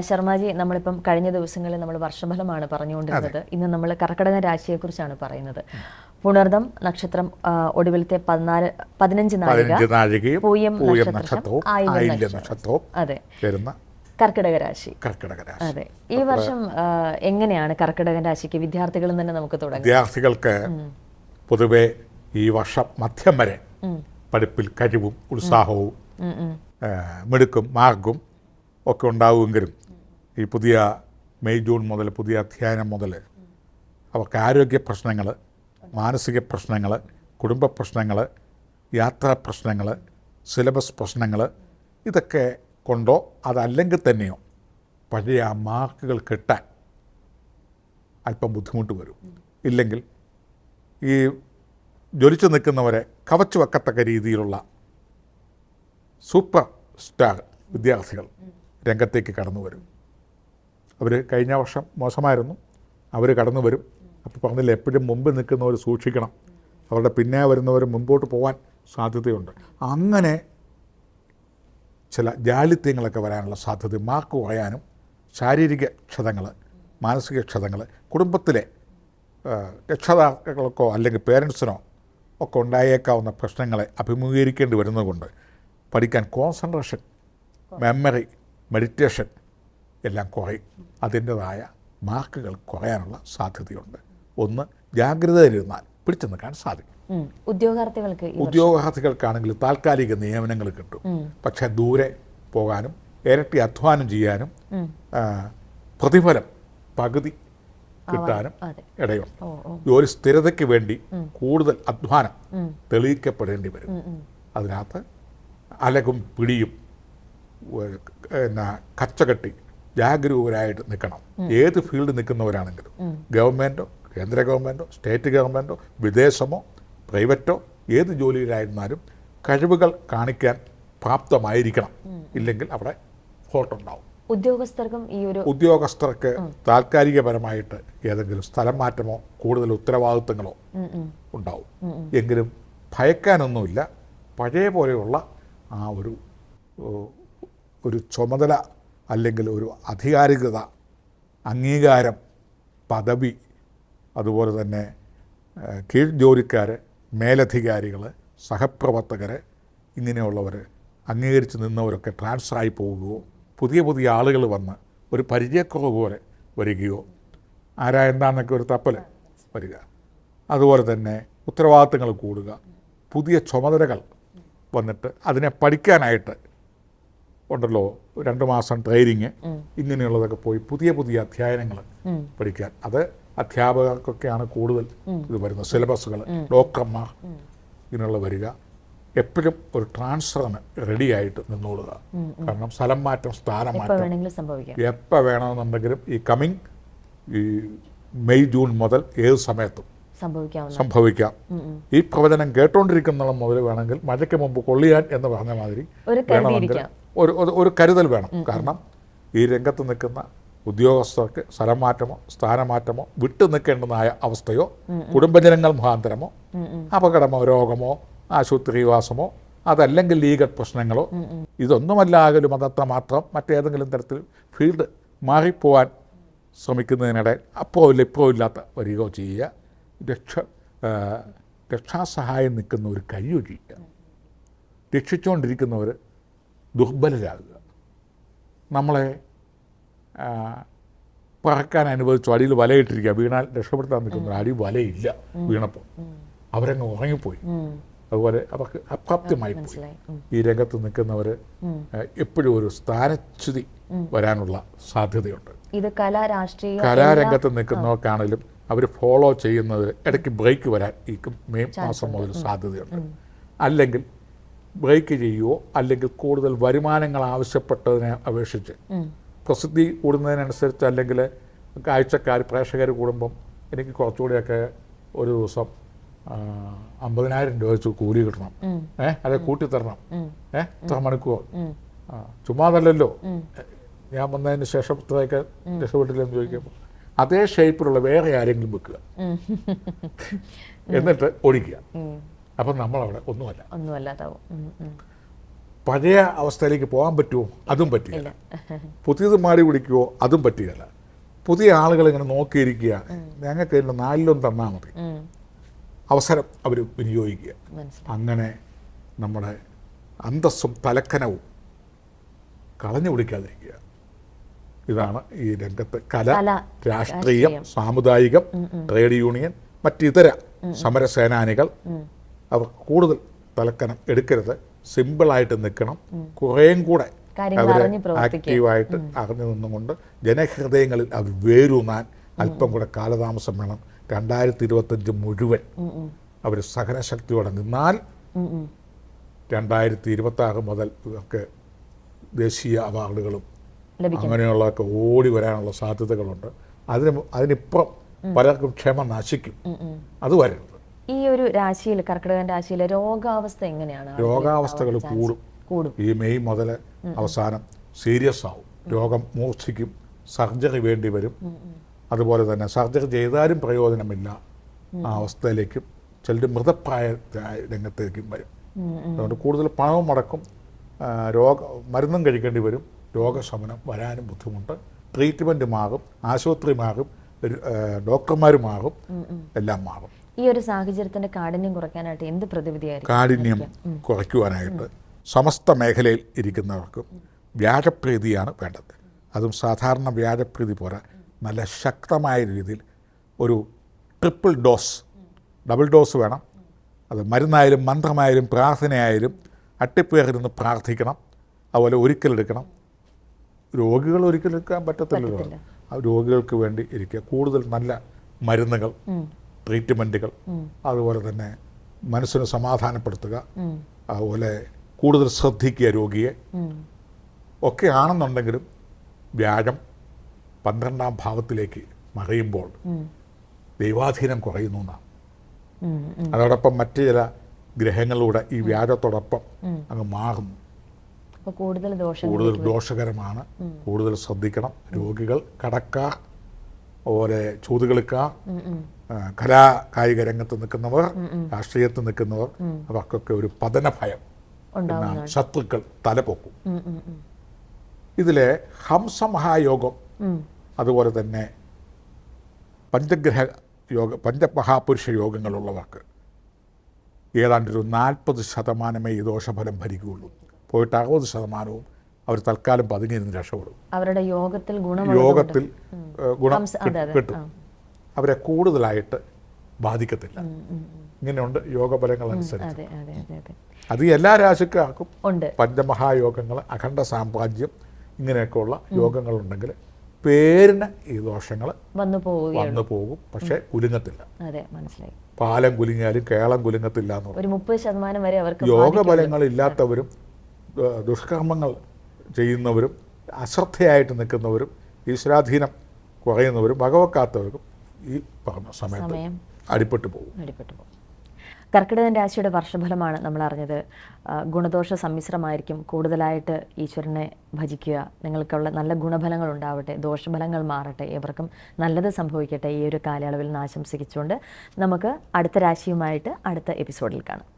ശർമാജി നമ്മളിപ്പം കഴിഞ്ഞ ദിവസങ്ങളിൽ നമ്മൾ വർഷഫലമാണ് പറഞ്ഞുകൊണ്ടിരുന്നത്. ഇന്ന് നമ്മൾ കർക്കടക രാശിയെക്കുറിച്ചാണ് പറയുന്നത്. പുണർദം നക്ഷത്രം ഒടുവിലത്തെ പതിനാല് പതിനഞ്ച് നാഴിക പൂയം പൂയം നക്ഷത്രം, നക്ഷത്രവും നക്ഷത്രം. നക്ഷത്രവും അതെ. കർക്കിടക രാശി. കർക്കിടക രാശി. അതെ. ഈ വർഷം എങ്ങനെയാണ് കർക്കിടക രാശിക്ക് വിദ്യാർത്ഥികളും തന്നെ നമുക്ക് തുടങ്ങാം. വിദ്യാർത്ഥികൾക്ക് പൊതുവെ ഈ വർഷം മധ്യം വരെ പഠിപ്പിൽ കഴിവും ഉത്സാഹവും. മിടുക്കും മാർഗും ഒക്കെ ഉണ്ടാവുമെങ്കിലും ഈ പുതിയ മെയ് ജൂൺ മുതൽ പുതിയ അധ്യയനം മുതൽ അവർക്ക് ആരോഗ്യ പ്രശ്നങ്ങൾ മാനസിക പ്രശ്നങ്ങൾ കുടുംബ പ്രശ്നങ്ങൾ യാത്രാ പ്രശ്നങ്ങൾ സിലബസ് പ്രശ്നങ്ങൾ ഇതൊക്കെ കൊണ്ടോ അതല്ലെങ്കിൽ തന്നെയോ പഴയ ആ മാർക്കുകൾ കിട്ടാൻ അല്പം ബുദ്ധിമുട്ട് വരും. ഇല്ലെങ്കിൽ ഈ ജ്വലിച്ചു നിൽക്കുന്നവരെ കവച്ചു വെക്കത്തക്ക രീതിയിലുള്ള സൂപ്പർ സ്റ്റാർ വിദ്യാർത്ഥികൾ രംഗത്തേക്ക് കടന്നു വരും. അവർ കഴിഞ്ഞ വർഷം മോശമായിരുന്നു. അവർ കടന്നു വരും. അപ്പോൾ പറഞ്ഞില്ല എപ്പോഴും മുമ്പ് നിൽക്കുന്നവർ സൂക്ഷിക്കണം. അവരുടെ പിന്നെ വരുന്നവർ മുമ്പോട്ട് പോകാൻ സാധ്യതയുണ്ട്. അങ്ങനെ ചില ജാലിത്യങ്ങളൊക്കെ വരാനുള്ള സാധ്യത മാർക്ക് കുറയാനും ശാരീരിക ക്ഷതങ്ങൾ മാനസിക ക്ഷതങ്ങൾ കുടുംബത്തിലെ രക്ഷിതാക്കൾക്കോ അല്ലെങ്കിൽ പേരൻസിനോ ഒക്കെ ഉണ്ടായേക്കാവുന്ന പ്രശ്നങ്ങളെ അഭിമുഖീകരിക്കേണ്ടി വരുന്നതുകൊണ്ട് പഠിക്കാൻ കോൺസെൻട്രേഷൻ മെമ്മറി മെഡിറ്റേഷൻ എല്ലാം കുറയും. അതിന്റെതായ മാർക്കുകൾ കുറയാനുള്ള സാധ്യതയുണ്ട്. ഒന്ന് ജാഗ്രതയിലിരുന്നാൽ പിടിച്ചു നിൽക്കാൻ സാധിക്കും. ഉദ്യോഗാർത്ഥികൾക്ക് ഉദ്യോഗാർത്ഥികൾക്കാണെങ്കിൽ താൽക്കാലിക നിയമനങ്ങൾ കിട്ടും. പക്ഷേ ദൂരെ പോകാനും ഇരട്ടി അധ്വാനം ചെയ്യാനും പ്രതിഫലം പകുതി കിട്ടാനും. ഇടയുണ്ട്. ജോലി സ്ഥിരതയ്ക്ക് വേണ്ടി കൂടുതൽ അധ്വാനം തെളിയിക്കപ്പെടേണ്ടി വരും. അതിനകത്ത് അലകും പിടിയും പിന്നെ കച്ചകെട്ടി ജാഗരൂകരായിട്ട് നിൽക്കണം. ഏത് ഫീൽഡ് നിൽക്കുന്നവരാണെങ്കിലും ഗവൺമെന്റോ കേന്ദ്ര ഗവൺമെന്റോ സ്റ്റേറ്റ് ഗവൺമെന്റോ വിദേശമോ പ്രൈവറ്റോ ഏത് ജോലിയിലായിരുന്നാലും കഴിവുകൾ കാണിക്കാൻ പ്രാപ്തമായിരിക്കണം. ഇല്ലെങ്കിൽ അവിടെ ഫോട്ടുണ്ടാവും ഉദ്യോഗസ്ഥർക്കും ഈ ഒരു ഉദ്യോഗസ്ഥർക്ക് താൽക്കാലികപരമായിട്ട് ഏതെങ്കിലും സ്ഥലം മാറ്റമോ കൂടുതൽ ഉത്തരവാദിത്തങ്ങളോ. ഉണ്ടാവും. എങ്കിലും ഭയക്കാനൊന്നുമില്ല. പഴയ പോലെയുള്ള ആ ഒരു ഒരു ചുമതല അല്ലെങ്കിൽ ഒരു അധികാരികത അംഗീകാരം പദവി അതുപോലെ തന്നെ കീഴ്ജോലിക്കാർ കീഴ് ജോലിക്കാർ മേലധികാരികൾ സഹപ്രവർത്തകർ ഇങ്ങനെയുള്ളവർ അംഗീകരിച്ച് നിന്നവരൊക്കെ ട്രാൻസ്ഫറായി പോവുകയോ പുതിയ പുതിയ ആളുകൾ വന്ന് ഒരു പരിചയക്കുറവ് പോലെ വരികയോ ആരാ എന്താന്നൊക്കെ ഒരു തപ്പൽ വരിക. അതുപോലെ തന്നെ ഉത്തരവാദിത്തങ്ങൾ കൂടുക. പുതിയ ചുമതലകൾ വന്നിട്ട് അതിനെ പഠിക്കാനായിട്ട് ഉണ്ടല്ലോ രണ്ട് മാസം ട്രെയിനിങ് ഇങ്ങനെയുള്ളതൊക്കെ പോയി പുതിയ പുതിയ അധ്യയനങ്ങൾ പഠിക്കാൻ. അത് അധ്യാപകർക്കൊക്കെയാണ് കൂടുതൽ ഇത് വരുന്നത്. സിലബസുകൾ ഡോക്ടർമാർ ഇങ്ങനെയുള്ള വരിക. എപ്പോഴും ഒരു ട്രാൻസ്ഫറിന് റെഡിയായിട്ട് നിന്നോളുക. കാരണം സ്ഥലം മാറ്റം സ്ഥാനം മാറ്റം. എപ്പോൾ വേണമെന്നുണ്ടെങ്കിലും ഈ കമ്മിങ് ഈ മെയ് ജൂൺ മുതൽ ഏത് സമയത്തും സംഭവിക്കാം. ഈ പ്രവചനം കേട്ടോണ്ടിരിക്കുന്ന മുതൽ വേണമെങ്കിൽ മഴയ്ക്ക് മുമ്പ് കൊള്ളിയാൻ എന്ന് പറഞ്ഞ മാതിരി വേണമെങ്കിൽ ഒരു ഒരു- കരുതൽ വേണം. കാരണം ഈ രംഗത്ത് നിൽക്കുന്ന ഉദ്യോഗസ്ഥർക്ക് സ്ഥലമാറ്റമോ സ്ഥാനമാറ്റമോ വിട്ടു നിൽക്കേണ്ടതായ അവസ്ഥയോ കുടുംബജനങ്ങൾ മുഖാന്തരമോ അപകടമോ രോഗമോ ആശുപത്രിവാസമോ അതല്ലെങ്കിൽ ലീഗൽ പ്രശ്നങ്ങളോ ഇതൊന്നുമല്ലാകലും അതത്ര മാത്രം മറ്റേതെങ്കിലും തരത്തിൽ ഫീൽഡ് മാറിപ്പോവാൻ ശ്രമിക്കുന്നതിനിടെ അപ്പോൾ ഇല്ല ഇപ്പോൾ ഇല്ലാത്ത വരികയോ ചെയ്യുക രക്ഷ രക്ഷാസഹായം നിൽക്കുന്ന ഒരു കഴിയൊഴിയുക രക്ഷിച്ചുകൊണ്ടിരിക്കുന്നവർ ദുർബലരാകുക. നമ്മളെ പറക്കാൻ അനുവദിച്ചു. അടിയിൽ വലയിട്ടിരിക്കുക. വീണാൽ രക്ഷപ്പെടുത്താൻ നിൽക്കുന്ന അടി വലയില്ല വീണപ്പോൾ. അവരങ്ങ് ഉറങ്ങിപ്പോയി. അതുപോലെ അവർക്ക് അപ്രാപ്യമായി പോയി. ഈ രംഗത്ത് നിൽക്കുന്നവർ എപ്പോഴും ഒരു സ്ഥാനച്യുതി വരാനുള്ള സാധ്യതയുണ്ട്. ഇത് കലാരാഷ്ട്രീയ കലാരംഗത്ത് നിൽക്കുന്നവർക്കാണെങ്കിലും അവർ ഫോളോ ചെയ്യുന്നത് ഇടയ്ക്ക് ബ്രേക്ക് വരാൻ ഈ മെയ് മാസം മുതൽ സാധ്യതയുണ്ട്. അല്ലെങ്കിൽ ബ്രേക്ക് ചെയ്യുകയോ അല്ലെങ്കിൽ കൂടുതൽ വരുമാനങ്ങൾ ആവശ്യപ്പെട്ടതിനെ അപേക്ഷിച്ച്. പ്രസിദ്ധി കൂടുന്നതിനനുസരിച്ച് അല്ലെങ്കിൽ കാഴ്ചക്കാർ പ്രേക്ഷകർ കൂടുമ്പം എനിക്ക് കുറച്ചുകൂടിയൊക്കെ ഒരു ദിവസം അമ്പതിനായിരം രൂപ വെച്ച് കൂലി കിട്ടണം. ഏ അതെ കൂട്ടിത്തരണം ഏ ഇത്ര മണിക്കൂർ. ആ ചുമ്മാതല്ലല്ലോ. ഞാൻ വന്നതിന് ശേഷം ഇത്രയൊക്കെ രക്ഷപ്പെട്ടില്ലെന്ന് ചോദിക്കുമ്പോൾ അതേ ഷേപ്പിലുള്ള വേറെ ആരെങ്കിലും വെക്കുക. എന്നിട്ട് ഓടിക്കുക. അപ്പം നമ്മളവിടെ ഒന്നുമല്ല. ഒന്നുമല്ലാതാവും. പഴയ അവസ്ഥയിലേക്ക് പോകാൻ പറ്റുമോ? അതും പറ്റില്ല പുതിയത് മാറി പിടിക്കുമോ അതും പറ്റില്ല പുതിയ ആളുകൾ ഇങ്ങനെ നോക്കിയിരിക്കുക ഞങ്ങൾക്ക് നാലിലൊന്നും തന്നാൽ മതി. അവസരം അവർ വിനിയോഗിക്കുക. അങ്ങനെ നമ്മുടെ അന്തസ്സും തലക്കനവും കളഞ്ഞു പിടിക്കാതിരിക്കുക. ഇതാണ് ഈ രംഗത്ത് കല, രാഷ്ട്രീയം സാമുദായികം ട്രേഡ് യൂണിയൻ മറ്റിതര സമരസേനാനികൾ അവർ കൂടുതൽ തലക്കനം എടുക്കരുത്. സിമ്പിളായിട്ട് നിൽക്കണം. കുറേയും കൂടെ പ്രവർത്തിക്കുക. ആക്റ്റീവായിട്ട് അറിഞ്ഞു നിന്നുകൊണ്ട് ജനഹൃദയങ്ങളിൽ അവർ വേരൂന്നാൻ അല്പം കൂടെ കാലതാമസം വേണം രണ്ടായിരത്തി ഇരുപത്തഞ്ച് മുഴുവൻ. അവർ സഹനശക്തിയോടെ നിന്നാൽ. രണ്ടായിരത്തി ഇരുപത്തി ആറ് മുതൽ ഇവർക്ക് ദേശീയ അവാർഡുകളും അങ്ങനെയുള്ളതൊക്കെ ഓടി വരാനുള്ള സാധ്യതകളുണ്ട്. അതിന് അതിനിപ്പുറം പലർക്കും ക്ഷമ നശിക്കും. അത് വരരുത്. ഈ ഒരു രാശിയിൽ കർക്കിടകൻ രാശിയിൽ രോഗാവസ്ഥ എങ്ങനെയാണ്? രോഗാവസ്ഥകൾ കൂടും. കൂടും. ഈ മെയ് മുതൽ അവസാനം സീരിയസ് ആവും. രോഗം മൂർച്ഛിക്കും. സർജറി വേണ്ടി വരും. അതുപോലെ തന്നെ സർജറി ചെയ്താലും പ്രയോജനമില്ല. ആ അവസ്ഥയിലേക്കും ചിലർ മൃതപ്രായ രംഗത്തേക്കും വരും. അതുകൊണ്ട് കൂടുതൽ പണവും മുടക്കും രോഗ മരുന്നും കഴിക്കേണ്ടി വരും. രോഗശമനം വരാനും ബുദ്ധിമുട്ട്. ട്രീറ്റ്മെന്റ് മാറും. ആശുപത്രി മാറും. ഡോക്ടർമാർ മാറും. എല്ലാം മാറും. ഈ ഒരു സാഹചര്യത്തിന്റെ കാഠിന്യം കുറയ്ക്കാനായിട്ട് എന്ത് പ്രതിവിധിയായിരിക്കും? കാഠിന്യം കുറയ്ക്കുവാനായിട്ട് സമസ്ത മേഖലയിൽ ഇരിക്കുന്നവർക്കും വ്യാജപ്രീതിയാണ് വേണ്ടത്. അതും സാധാരണ വ്യാജപ്രീതി പോരാ നല്ല ശക്തമായ രീതിയിൽ ഒരു ട്രിപ്പിൾ ഡോസ് ഡബിൾ ഡോസ് വേണം. അത് മരുന്നായാലും മന്ത്രമായാലും പ്രാർത്ഥനയായാലും അട്ടിപ്പേറിരുന്ന് പ്രാർത്ഥിക്കണം. അതുപോലെ ഒരിക്കലെടുക്കണം. രോഗികൾ ഒരിക്കലെടുക്കാൻ പറ്റത്തില്ലല്ലോ. ആ രോഗികൾക്ക് വേണ്ടി ഇരിക്കുക. കൂടുതൽ നല്ല മരുന്നുകൾ ട്രീറ്റ്മെന്റുകൾ. അതുപോലെ തന്നെ മനസ്സിനെ സമാധാനപ്പെടുത്തുക. അതുപോലെ കൂടുതൽ ശ്രദ്ധിക്കുക രോഗിയെ. ഒക്കെ ആണെന്നുണ്ടെങ്കിലും വ്യാഴം പന്ത്രണ്ടാം ഭാവത്തിലേക്ക് മറയുമ്പോൾ. ദൈവാധീനം കുറയുന്നു എന്നാണ്. അതോടൊപ്പം മറ്റു ചില ഗ്രഹങ്ങളിലൂടെ ഈ വ്യാഴത്തോടൊപ്പം അങ്ങ് മാറുന്നു. കൂടുതൽ ദോഷകരമാണ്. കൂടുതൽ ശ്രദ്ധിക്കണം. രോഗികൾ കടക്കാർ അതുപോലെ ചൂതുകളിക്കാർ. കലാ കായിക രംഗത്ത് നിൽക്കുന്നവർ രാഷ്ട്രീയത്തിൽ നിൽക്കുന്നവർ അവർക്കൊക്കെ ഒരു പതന ഭയം എന്നാണ് ശത്രുക്കൾ തലപൊക്കും. ഇതിലെ ഹംസ മഹായോഗം അതുപോലെ തന്നെ പഞ്ചഗ്രഹ യോഗ പഞ്ചമഹാപുരുഷ യോഗങ്ങളുള്ളവർക്ക് ഏതാണ്ടൊരു നാൽപ്പത് ശതമാനമേ ഈ ദോഷഫലം ഭരിക്കുകയുള്ളൂ. പോയിട്ട് അറുപത് ശതമാനവും അവർ തൽക്കാലം പതുങ്ങിയിരുന്ന് രക്ഷപ്പെടും. അവരുടെ യോഗത്തിൽ യോഗത്തിൽ ഗുണം. കിട്ടും അവരെ കൂടുതലായിട്ട് ബാധിക്കത്തില്ല. ഇങ്ങനെയുണ്ട് യോഗഫലങ്ങൾ അനുസരിച്ച്. അതെ എല്ലാ രാശിക്കാർക്കും ഉണ്ട്. പഞ്ചമഹായോഗങ്ങൾ അഖണ്ഡ സാമ്രാജ്യം ഇങ്ങനെയൊക്കെയുള്ള യോഗങ്ങളുണ്ടെങ്കിൽ പേരിന് ഈ ദോഷങ്ങൾ വന്നു വന്നു പോകും. പക്ഷേ കുലുങ്ങത്തില്ല. അതെ മനസ്സിലായി. പാലം കുലുങ്ങിയാലും കേളം കുലുങ്ങത്തില്ല എന്ന് ഒരു മുപ്പത് ശതമാനം വരെ അവർക്ക് യോഗബലങ്ങൾ ഇല്ലാത്തവരും ദുഷ്കർമ്മങ്ങൾ ചെയ്യുന്നവരും അശ്രദ്ധയായിട്ട് നിൽക്കുന്നവരും ഈശ്വരാധീനം കുറയുന്നവരും വകവെക്കാത്തവർക്കും ഈ പറഞ്ഞ സമയത്ത് സമയം അടിപ്പെട്ടു പോകും. അടിപ്പെട്ടു പോകും. കർക്കിടകൻ രാശിയുടെ വർഷഫലമാണ് നമ്മൾ അറിഞ്ഞത്. ഗുണദോഷ സമ്മിശ്രമായിരിക്കും കൂടുതലായിട്ട് ഈശ്വരനെ ഭജിക്കുക. നിങ്ങൾക്കുള്ള നല്ല ഗുണഫലങ്ങൾ ഉണ്ടാവട്ടെ ദോഷഫലങ്ങൾ മാറട്ടെ ഏവർക്കും നല്ലത് സംഭവിക്കട്ടെ ഈ ഒരു കാലയളവിൽ നിന്ന് ആശംസിച്ചുകൊണ്ട് നമുക്ക് അടുത്ത രാശിയുമായിട്ട് അടുത്ത എപ്പിസോഡിൽ കാണാം.